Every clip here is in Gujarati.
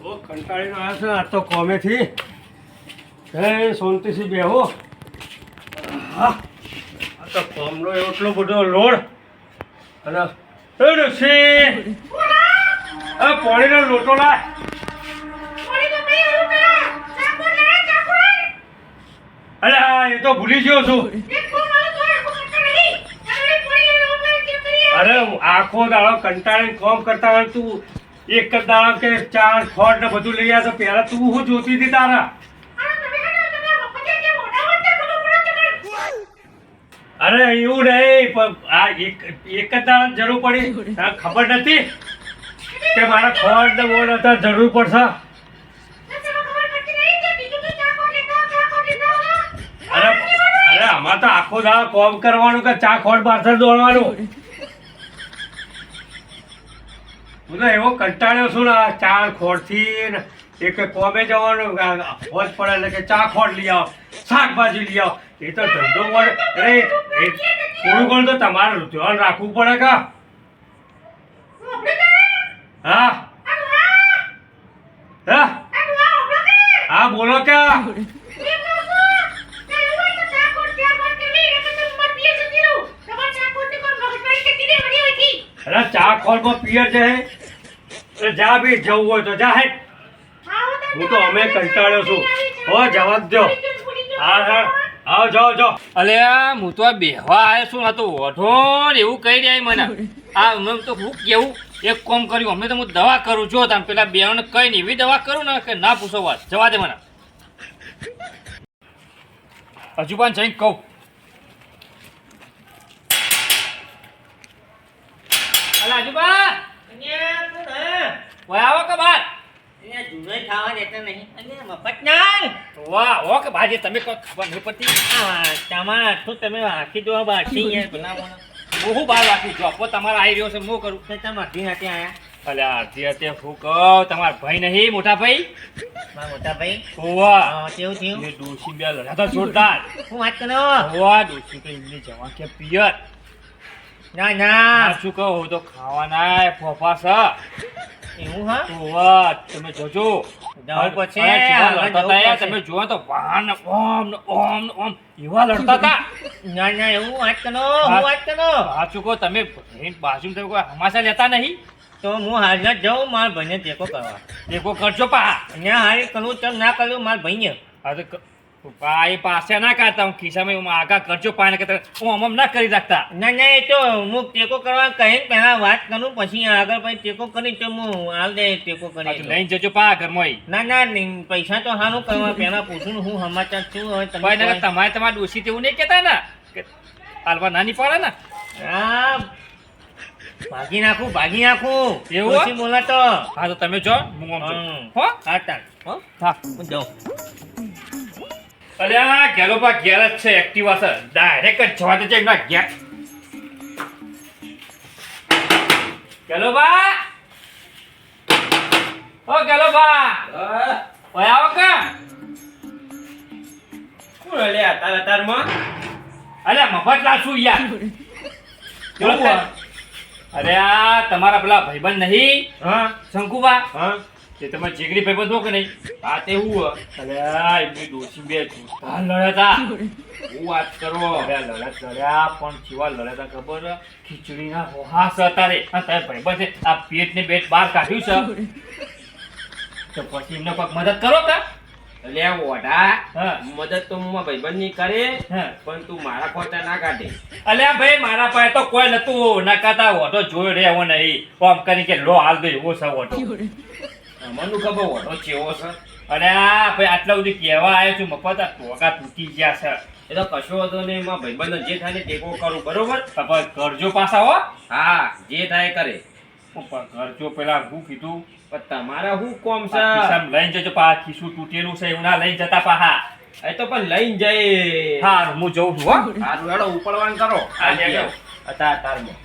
કંટાળીને આવ્યો છે આ તો કોમેથી. હે, શાંતિથી બેહો. હા આ તો કોમનો એટલો બધો લોડ. અને એ ડોશી આ પાણીનો લોટો લાય. અરે એ તો ભૂલી ગયો છું. અરે, આખો દાડો કંટાળીને કોમ કરતા હોય તું એક જ દાડો કે ચાર ખોટ ને બધું લઈ આવ્યા પહેલા તું હું જોતી હતી તારા? અરે એવું નહીં, પણ આ એક એક જ દાડા જરૂર પડી. તને ખબર નથી કે મારા ખોટ ને બોર્ડ હતા, જરૂર પડશે? અરે અરે આમાં તો આખો દાળ કોમ કરવાનું કે ચા ખોટ પાછળ દોડવાનું? હું તો એવો કંટાળ્યો છું ને, આ ચાર ખોડથી ને એક કોમે જવાનું ફોજ પડે એટલે કે ચા ખોડ લઈ આવો, શાકભાજી લઈ આવો. એ તો ધંધો મળે અરે થોડું ઘણું તો તમારે ધ્યાન રાખવું પડે કા? હા? હા? બોલો કે? અરે, ચા ખોડમાં પિયર છે અરે જા બી જવું હોય તો જા, હે. તો અમે કંટાળ્યો છું. હો જવા દો હા હા જાઓ જાઓ. અલે, હું તો બેહવા આવ્યો છું. આ તો ઓઢો ને એવું કહી રહ્યા મને. આ અમે તો હું કેવું? એક કોમ કર્યું. અમે તો હું દવા કરું. જો તમે પેલા બેહણ કઈ નહીં. એવી દવા કરું ને કે ના પૂછો વાત. જવા દે મને. હજુ પણ જઈને કહું. અલે હજુબા ઓય આવો કે બાર વાહ ઓ કે ભાજી તમે કોઈ ખબર નહીં પડતી હું હું બહાર રાખી જો આપો તમારે આવી રહ્યો છે હું કરું અલે આરતી હતી હું કહો તમારા ભાઈ નહીં મોટા ભાઈ ઓવા એ ડોશી બે લડ્યા હતા જોરદાર ઓવા ડોશી તો જવા કે પિયર ના ના. શું કહું તો ખાવાના ફોફા છે. એવું હા? ઓવા તમે જોજો. પછી. તમે જુઓ તો વાહ ઓમ ઓમ ઓમ એવા લડતા હતા. ના ના એવું વાત કરો હા. હું વાત કરો. સાચું કહો તમે બાજુ તમે કોઈ હમાસા લેતા નહીં? તો હું હાજર જાઉં મારા ભાઈને ટેકો કરવા. ટેકો કરજો પા. અહીંયા હારી કરું ચમ ના કર્યું મારા ભાઈને. હા તો એ પાસે ના કાઢતા. હું ખિસ્સામાં હું આગા કરજો પાણી કે હું આમ ના કરી રાખતા. ના ના એ તો હું ટેકો કરવા કહીને પહેલા વાત કરું પછી આગળ પછી ટેકો કરી તો હું હાલ દે ટેકો કરી લઈને જજો પા ઘરમાં ના ના પૈસા તો સારું કરવા. પહેલા પૂછું હું સમાચાર છું હવે તમે તમારે તમારે તમારા તેવું નહીં કહેતા ને? હાલવા નાની પડે ને? હા ભાગી નાખું ભાગી નાખું. એવું? બોલા તો હા તો તમે જો હું. હો? હા તાર હો? હા. હું જાઉં. અરે આ ગેલો પા ઘેર જ છે એક્ટિવા છે. ડાયરેક્ટ જ જવા દેજે એમના ઘેર. ગેલો બા ઓ ગેલો બા ઓય આવો કે. કોણ લે તાર તારમાં અરે મફત લાસુ યાર? અરે આ તમારા પેલા ભાઈબંધ નહીં? હા. શંકુબા? હા. તે તમારા જીગરી ભાઈબંધ હો કે નહીં? આ તે હું અરે એમની ડોસી બે જૂઠા લડ્યા હું વાત કરો અરે લડ્યા લડ્યા પણ કેવા લડ્યા ખબર? ખીચડીના હોહાસ હતા રે આ તારા આ પેટ ને બેટ બહાર કાઢ્યું છે. તો પછી એમને કોઈક મદદ કરો કા? એટલે ઓઢા. મદદ તો હું ભાઈબંધની કરે પણ તું મારા ખોટા ના કાઢે. અલ્યા ભાઈ મારા પાસે તો કોઈ નતું. નકાતા ઓઢો જોયો રે એવો નહીં. આમ કરી કે લો હાલ દો એવો છે ઓટો મને ખબર ઓઢો ચેવો છે? અને આ ભાઈ આટલા બધું કહેવા આવ્યો છું મફત આ ટોકા તૂટી ગયા છે. એ તો કશો હતો નહીં એમાં ભાઈબંધ જે થાય ને ટેકો કરું બરોબર? કરજો પાછા હો. હા જે થાય કરે. કરજો પેલા હું કીધું. પણ તમારા શું કોમ છે? આ લઈને જજો પા ખિસ્સું તૂટેલું છે એવું ના લઈને જતા પાહા એ તો પણ લઈને જાય હા હું જઉં છું હો. સારું હેડો ઉપડવાનું કરો. હા. અતાર તારમાં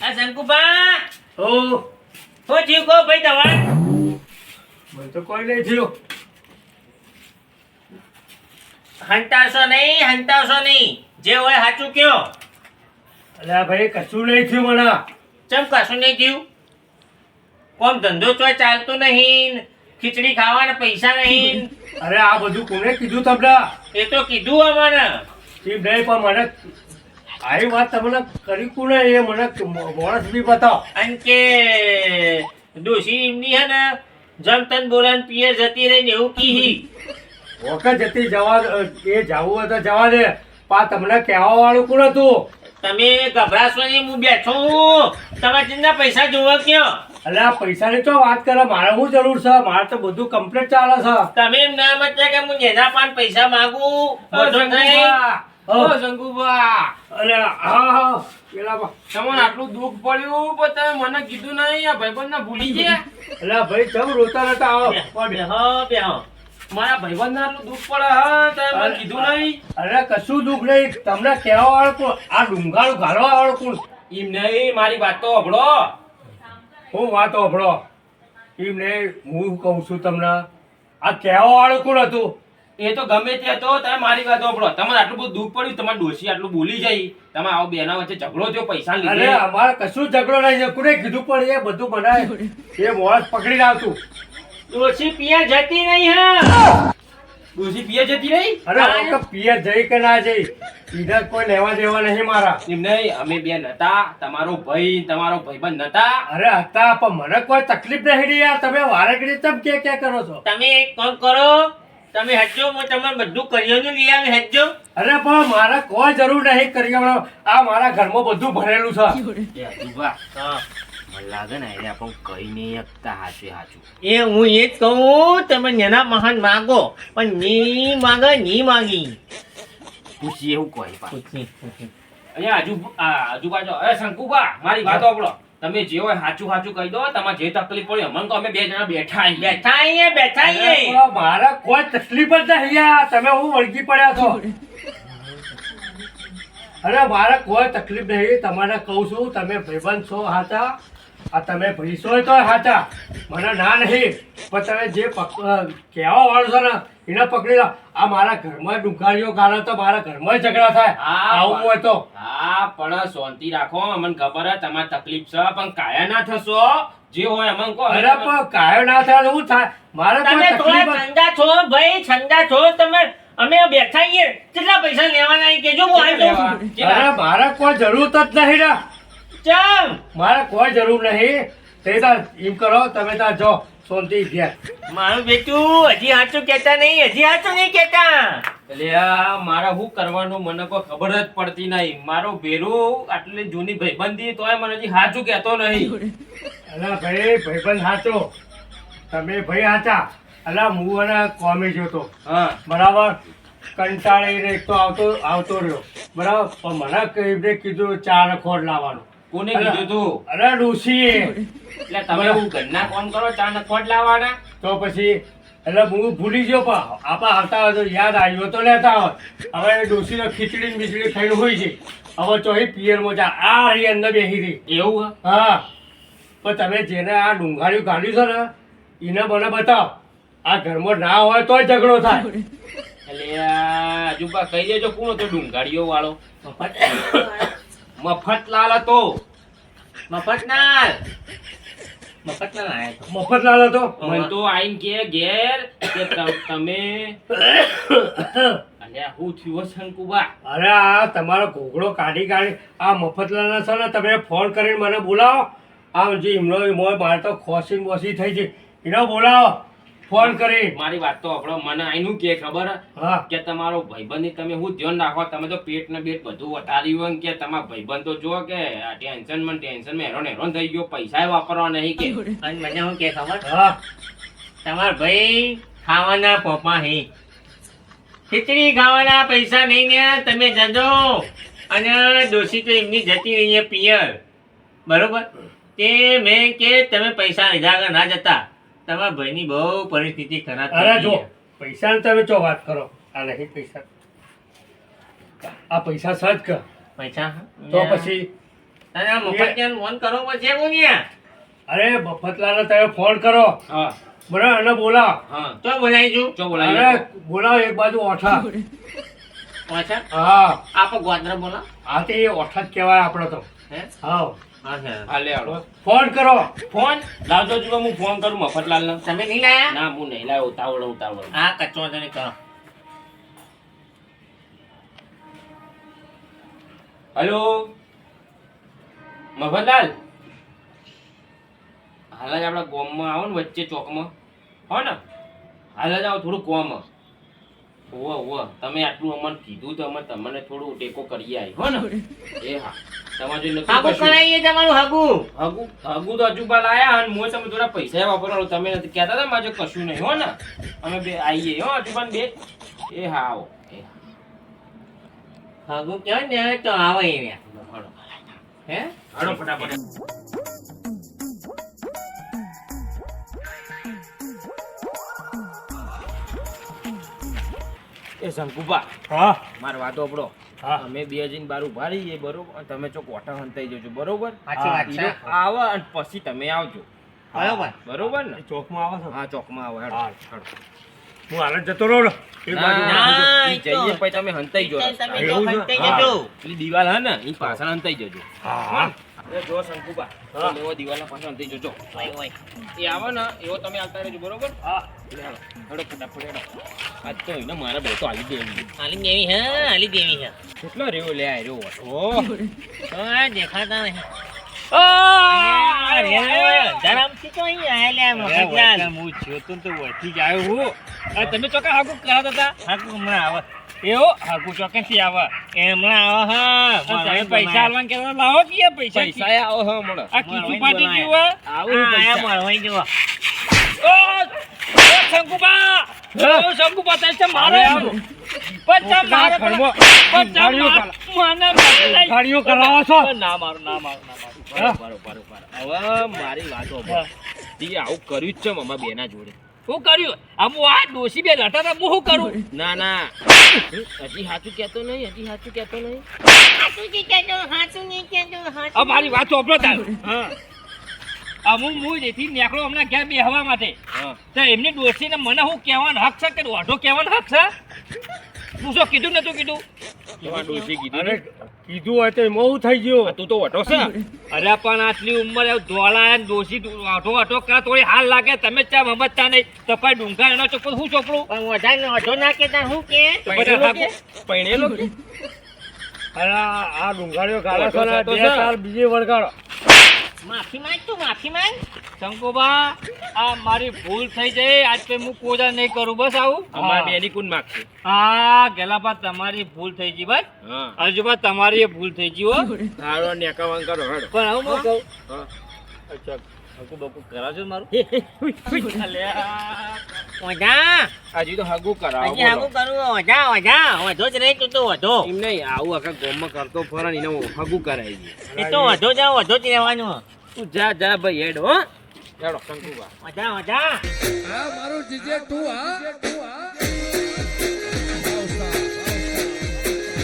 આ શંકુબા ઓ હું જીવ કહો ભાઈ દવા. મને તો કોઈ નહીં થયું. હંતાશો નહીં હંતાશો નહીં. જે હોય સાચું કયો. અલ્યા ભાઈ કશું નહીં થયું મને. ચમ કશું નહીં થયું? કોમ ધંધો ચોય ચાલતો નહીં ખીચડી ખાવાના પૈસા નહીં. અરે આ બધું કોને કીધું તમને? એ તો કીધું અમારે નહીં પણ મને આવી વાત તમને કરી કોને એ મને માણસ બી બતાવો. કે ડોશી એમની હે ને જમ તન બોલાન પિયર જતી રહી ને એવું કીહી. વખત જતી જવા એ જવું હોય તો જવા દે. પા તમને કહેવા વાળું કોણ હતું? તમે ગભરાશો નહીં હું બેઠો હું. તમારે ચિંતા પૈસા જોવો ક્યાં? અરે આ પૈસા ની તો વાત કરે મારે શું જરૂર છે? મારે તો બધું કમ્પ્લીટ ચાલે છે. તમે એમ ના મત કે હું જેના પાન પૈસા માંગુ? બધું થઈ ઓ શંકુભા. અરે હા હા. પેલા તમને આટલું દુઃખ પડ્યું પણ તમે મને કીધું નહીં. આ ભાઈબંધને ભૂલી ગયા. અરે ભાઈ તમે રોતા રોતા આવો. બેહો બેહો મારા ભાઈબંધને આટલું દુઃખ પડે હા તમે મને કીધું નહીં? અરે કશું દુઃખ નહીં. તમને કહેવા વાળું કોણ? આ ડુંગાળું ઘાલવા વાળું કોણ? એમ નહીં મારી વાત તો હભળો હું વાત હોભળો એમ નહીં હું કહું છું તમને આ કહેવા વાળું કોણ હતું? એ તો ગમે તે હતો તમે મારી વાત સાંભળો. તમારે આટલું બધું દુઃખ પડ્યું તમારે ડોશી આટલું બોલી જાય તમે આવો બેના વચ્ચે ઝઘડો થયો પૈસા અરે લીધે અમારે કશું ઝઘડો નહીં કોને કીધું પણ એ બધું બનાય એ મોણસ પકડી લાવતું ડોશી પિયર જતી નહીં હા. ડોશી પીએ જતી નહીં અરે પિયર જઈ કે ના જઈ? બીજા કોઈ લેવા દેવા નહીં મારા. એમ નહીં અમે બે નતા તમારો ભાઈ તમારો ભાઈબંધ નતા. અરે હતા પણ મને કોઈ તકલીફ નહીં રહી યાર. તમે વારે ઘડી ચમ કે કે કરો છો? તમે એક કામ કરો તમે હજો હું તમને બધું કરિયાનું લઈ આવી હજો. અરે પણ મારે કોઈ જરૂર નહીં કરી આ મારા ઘરમાં બધું ભરેલું છે. મને લાગે ને એને આપણને કઈ નહીં શકતા હાચે હાચું. એ હું એ જ કહું તમે નેના મહાન માગો પણ ની માગે ની માગી. પૂછીએ એવું કહી પા આજુ આજુબાજુ અરે શંકુબા મારી વાતો સાંભળો. તમે જે હોય સાચું સાચું કહી દો તમારે જે તકલીફ પડી અમને તો અમે બે જણા બેઠા અહીં બેઠા અહીં બેઠા અહીં મારા કોઈ તકલીફ જ નહીં તમે હું વળગી પડ્યા છો? અરે મારા કોઈ તકલીફ નહીં. તમારે કહું છું તમે ભાઈબંધ છો હાચા? આ તમે ભાઈ તો સાચા મને ના નહીં પણ તમે જે કહેવા વાળો છો ને એને પકડી લો. આ મારા ઘરમાં ડુંગારીઓ ગાળા તો મારા ઘરમાં ઝઘડા થાય. આવું હોય તો. હા પણ શાંતિ રાખો અમને ખબર હે તમારી તકલીફ છે પણ કાયા ના થશો. જે હોય અમને કો અરે પણ કાયો ના થાય તો થાય? મારે તમે થોડા ઠંડા છો ભાઈ ઠંડા છો. તમે અમે બેઠા છીએ કેટલા પૈસા લેવાના કેજો હું આવી જાઉં અરે મારા કોઈ જરૂર જ નહીં ને. ચમ મારે કોઈ જરૂર નહીં. તે તાર એમ કરો તમે તાર જો શાંતિ ગયા મારું બેટું હજી સાચું કહેતા નહીં હજી સાચું નહીં કહેતા. એટલે આ મારે શું કરવાનું મને કોઈ ખબર જ પડતી નહીં. મારો ભેરો આટલી જૂની ભાઈબંધી તોય મને હજી સાચું કહેતો નહીં. અલા ભાઈ ભાઈબંધ સાચો તમે ભાઈ સાચા અલા હું અને કોમી જોતો હા. બરાબર? કંટાળીને એક તો આવતો આવતો રહ્યો. બરાબર? પણ મને કઈ કીધું ચા ખોર લાવવાનું. કોને કીધું તું? અરે ડોશીએ. એટલે તમે હું ઘરના ફોન કરો ચા નખોટ લાવવાના? તો પછી એટલે હું ભૂલી ગયો પણ આપા આવતા હોય તો યાદ આવ્યો તો લેતા હોય. હવે ડોશીને ખીચડી ને બીચડી થયેલું હોય છે. હવે ચોહી પિયર મોજા આ રહી અંદર બેસી રહી. એવું હે? હા. પણ તમે જેને આ ડુંગાળ્યું કાઢ્યું છે ને એને મને બતાવો. આ ઘરમાં ના હોય તોય ઝઘડો થાય. એટલે આજુબા કહી દેજો કોણ હતો ડુંગાળીઓ વાળો? મફતલાલ હતો. મફતલાલ. મફતલાલ આયા તો. મફતલાલ હતો? મને તો આઈને કે ઘેર કે તમ- અલ્યા હું થયું શંકુબા? અરે આ તમારો ઘોઘડો કાઢી કાઢી આ મફતલાલ છે ને તમે ફોન કરીને મને બોલાવો. આ જે હિમલો મોય મારે તો ખોસી બોસી થઈ છે. એનો બોલાવો. ફોન કરી. મારી વાત તો આપણો મને આઈનું કે ખબર? હે? કે તમારો ભાઈબંધ તમે હું ધ્યાન રાખો? તમે તો પેટ ને બેટ બધું વટાર્યું હોય કે તમારા ભાઈબંધ તો જો કે ટેન્શનમાં ટેન્શનમાં હેરાન હેરાન થઈ ગયો પૈસા વાપરવા નહીં કે. અને મને હું કે ખબર? હા. તમાર ભાઈ ખાવાના પોપા હે. ખીચડી ખાવાના પૈસા નહીં ને તમે જજો. અને ડોશી તો એમની જતી રહી પિયર. બરોબર? તે મેં કે તમે પૈસા લીધા આગળ ના જતા. તમારા ભાઈની બહુ પરિસ્થિતિ ખરાબ અરે જો. પૈસાની તમે ચો વાત કરો? આ નહીં પૈસા. આ પૈસા સજ કર. પૈસા? તો પછી અરે મફતલાલ ફોન કરો પછી હું અરે મફતલાલ તમે ફોન કરો. હા. બરાબર એને બોલાવો. હા. તો બોલાવી જો તો બોલાવી અરે બોલાવ એક બાજુ ઓઠા. પાછા હા. આપો ગોદરા બોલા હા તે ઓઠા જ કહેવાય આપણો તો. હે? હા. હા લે ફોન કરો. ફોન? લાવજો જુઓ હું ફોન કરું મફતલાલ તમે નહીં લાયા? ના હું નહીં લાવ્યો ઉતાવળ ઉતાવળ. હા કચો તને કરો. હલો? મફતલાલ? હાલ જ આપણા ગોમમાં આવો ને વચ્ચે ચોકમાં. હો ને? હાલ જ આવો થોડું કોમ. ઓવો ઓવો તમે આટલું અમને કીધું તો અમે તમને થોડું ટેકો કરી આવી હો ને? એ હા. તમારે હાગુ કરાઈએ તમારું હાગુ. હગુ હગુ તો હજુ બાલ આયા અને મોય તમે થોડા પૈસા વાપરવાનું તમે નથી કહેતા હતા મારે કશું નહીં હો ને? અમે બે આવીએ હો હજુ પણ બે. એ હા આવો હાગુ કહો ને તો આવે હે? હળો ફટાફટ. એ શંકુભા હા. મારો વાતો આપણો હા. અમે બે જઈને બાર ઊભા રહીએ બરોબર? તમે ચોક ઓટા હંતાઈ જજો બરોબર? આવે અને પછી તમે આવજો. બરોબર? બરોબર ને? ચોકમાં આવે છે? હા ચોકમાં આવો. હેડો હું. હાલ જતો રહું જઈએ પછી તમે હંતાઈ. જજો. દિવાલ હે ને એ પાછળ હંતાઈ જજો. હા. જો શંકુબા. તમે એવો દિવાલના પાછળ હંતાઈ જજો એ આવે ને એવો તમે આવતા રહેજો બરોબર? હા. હેડો ફટાફટ હેડો આજ તો એને મારા બે તો હાલી દેવી દેવી હે હાલી દેવી હે. કેટલો રહ્યો લે આ રહ્યો ઓટો હા દેખાતા નહીં. તમે ચોકા હાકુ કરાતા હતા? હાકુ હમણાં આવે. એવો હાકુ ચોક્કસથી આવે. એમણા આવે હા. તમે પૈસા આલવાનું કે લાવો કે પૈસા પૈસા આવો હા મળો. આ કીધું પાટી હે? આવું પૈસા. મળવાઈ જુઓ. ઓ! ઓ, શંકુબા ઓ, શંકુબા છે મારે પચ્ચા મારે પચ્ચા મારે મને. ગાડીઓ કરાવો છો. ના મારું ના મારું ના મારું? બરોબર બરોબર હવે મારી વાતો. ઈ આવું કર્યું જ છે મમ્મા બેના જોડે. શું કર્યું? આમ આ દોષી બે લટા હતા હું શું કરું? ના ના. હજી સાચું કહેતો નહીં હજી સાચું કહેતો નહીં હાચું નહીં કહેતો, હાચું નહીં. કહેતો, મારી વાત ચોપડો તાર. હા. અમુક હું જેથી નીકળો હમણાં ઘેર બેહવા માટે. તો એમની ડોશીને મને હું કહેવાનો હક છે કે ઓઢો કહેવાનો હક છે? તું કીધું નતું કીધું. કીધું અરે કીધું હોય તો એમાં થઈ ગયો. તું તો વટો છે. અરે પણ આટલી ઉંમરે ધોળા ઓઢો ઓઢો કરે થોડી હાલ લાગે? તમે ચા સમજતા નહીં. તો પછી ડુંગા એનો ચોખ્ખું શું ચોપડું? પણ વધારે અઢો ના કહેતા હું કે? પૈણેલો અરે આ ડુંગાળીઓ ગાળો બીજી વળગાડો માફી માંગ તું માફી માંગ. શંકુબા આ મારી ભૂલ થઈ જાય આજ પે હું કોજા નહીં કરું. બસ આવું. અમાર બેની કુન માગશે? હા ગેલાબા તમારી ભૂલ થઈ ગઈ ભાઈ હા. અર્જુબા તમારી ભૂલ થઈ ગઈ હો. તારો નેકાવાન કરો હડ પણ હું. કહું. અચ્છા. હકુ બકુ કરાવજો મારું. અલ્યા. ઓઢા હજી તો હગુ કરાવો હજી હાગું કરવું ઓઢા ઓઢા ઓઢો જ રહી તું તો ઓઢો એમ નહીં આવું આખા ગામમાં કરતો ફરે ને હગુ હગું કરાવી દે. એ તો ઓઢો જાવ ઓઢો જ રહેવાનું. તું જા જા ભાઈ હેડ હો. હેડો શંકુબા ઓઢા ઓઢા હા મારું જીજે તું હા.